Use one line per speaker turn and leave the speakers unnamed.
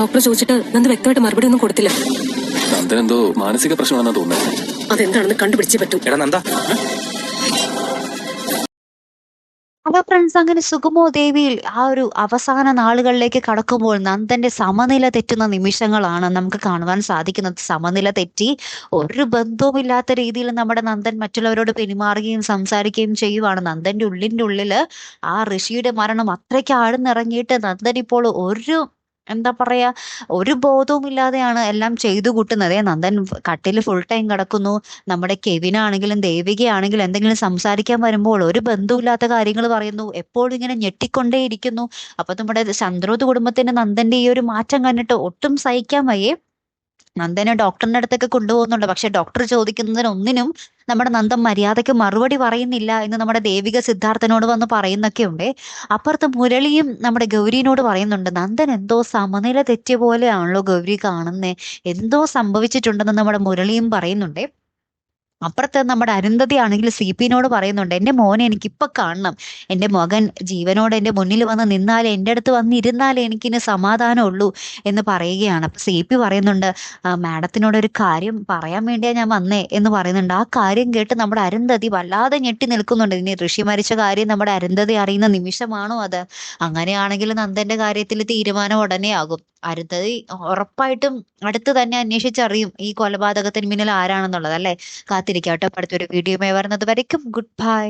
Doctor ചോദിച്ചിട്ട് നന്ദ വ്യക്തമായിട്ട് മറുപടി ഒന്നും കൊടുത്തില്ല.
നന്ദൻ എന്തോ മാനസിക പ്രശ്നമാണെന്നാ തോന്നുന്നത്
അതെന്താണെന്ന് കണ്ടുപിടിച്ചേ പറ്റൂ.
എടാ നന്ദ.
അപ്പൊ ഫ്രണ്ട്സ് അങ്ങനെ സുഗമോ ദേവിയിൽ ആ ഒരു അവസാന നാളുകളിലേക്ക് കടക്കുമ്പോൾ നന്ദന്റെ സമനില തെറ്റുന്ന നിമിഷങ്ങളാണ് നമുക്ക് കാണുവാൻ സാധിക്കുന്നത്. സമനില തെറ്റി ഒരു ബന്ധവുമില്ലാത്ത രീതിയിൽ നമ്മുടെ നന്ദൻ മറ്റുള്ളവരോട് പെരുമാറുകയും സംസാരിക്കുകയും ചെയ്യുവാണ്. നന്ദന്റെ ഉള്ളിന്റെ ഉള്ളിൽ ആ ഋഷിയുടെ മരണം അത്രയ്ക്ക് ആഴ്ന്നിറങ്ങിയിട്ട് നന്ദൻ ഇപ്പോൾ ഒരു എന്താ പറയാ ഒരു ബോധവുമില്ലാതെയാണ് എല്ലാം ചെയ്തു കൂട്ടുന്നത്. നന്ദൻ കട്ടിൽ ഫുൾ ടൈം കിടക്കുന്നു. നമ്മുടെ കെവിനാണെങ്കിലും ദേവികയാണെങ്കിലും എന്തെങ്കിലും സംസാരിക്കാൻ വരുമ്പോൾ ഒരു ബന്ധവുമില്ലാത്ത കാര്യങ്ങൾ പറയുന്നു. എപ്പോഴും ഇങ്ങനെ ഞെട്ടിക്കൊണ്ടേയിരിക്കുന്നു. അപ്പൊ നമ്മുടെ ചന്ദ്രോത് കുടുംബത്തിന്റെ നന്ദന്റെ ഈ ഒരു മാറ്റം കണ്ടിട്ട് ഒട്ടും സഹിക്കാൻ വയ്യേ. നന്ദനെ ഡോക്ടറിന്റെ അടുത്തൊക്കെ കൊണ്ടുപോകുന്നുണ്ട്. പക്ഷെ ഡോക്ടർ ചോദിക്കുന്നതിന് ഒന്നിനും നമ്മുടെ നന്ദൻ മര്യാദയ്ക്ക് മറുപടി പറയുന്നില്ല എന്ന് നമ്മുടെ ദേവിക സിദ്ധാർത്ഥനോട് വന്ന് പറയുന്നൊക്കെ ഉണ്ട്. അപ്പുറത്ത് മുരളിയും നമ്മുടെ ഗൗരിനോട് പറയുന്നുണ്ട് നന്ദൻ എന്തോ സമനില തെറ്റിയ പോലെയാണല്ലോ ഗൗരി കാണുന്നത് എന്തോ സംഭവിച്ചിട്ടുണ്ടെന്ന് നമ്മുടെ മുരളിയും പറയുന്നുണ്ട്. അപ്പുറത്ത് നമ്മുടെ അരുന്ധതി ആണെങ്കിൽ സി പിന്നോട് പറയുന്നുണ്ട് എന്റെ മോനെ എനിക്ക് ഇപ്പൊ കാണണം. എന്റെ മകൻ ജീവനോട് എന്റെ മുന്നിൽ വന്ന് നിന്നാൽ എന്റെ അടുത്ത് വന്നിരുന്നാലേ എനിക്കിന് സമാധാനമുള്ളൂ എന്ന് പറയുകയാണ്. അപ്പൊ സി പി പറയുന്നുണ്ട് മാഡത്തിനോട് ഒരു കാര്യം പറയാൻ വേണ്ടിയാ ഞാൻ വന്നേ എന്ന് പറയുന്നുണ്ട്. ആ കാര്യം കേട്ട് നമ്മുടെ അരുന്ധതി വല്ലാതെ ഞെട്ടി നിൽക്കുന്നുണ്ട്. ഇനി ഋഷി മരിച്ച കാര്യം നമ്മുടെ അരുന്ധതി അറിയുന്ന നിമിഷമാണോ അത്? അങ്ങനെയാണെങ്കിൽ നന്ദന്റെ കാര്യത്തിൽ തീരുമാനം ഉടനെ ആകും. അരുന്ധതി ഉറപ്പായിട്ടും അടുത്ത് തന്നെ അന്വേഷിച്ചറിയും ഈ കൊലപാതകത്തിന് പിന്നിൽ ആരാണെന്നുള്ളത് അല്ലെ? കാത്തിരിക്കാട്ടോ അടുത്തൊരു വീഡിയോയുമായി വരുന്നത് വരയ്ക്കും. Good bye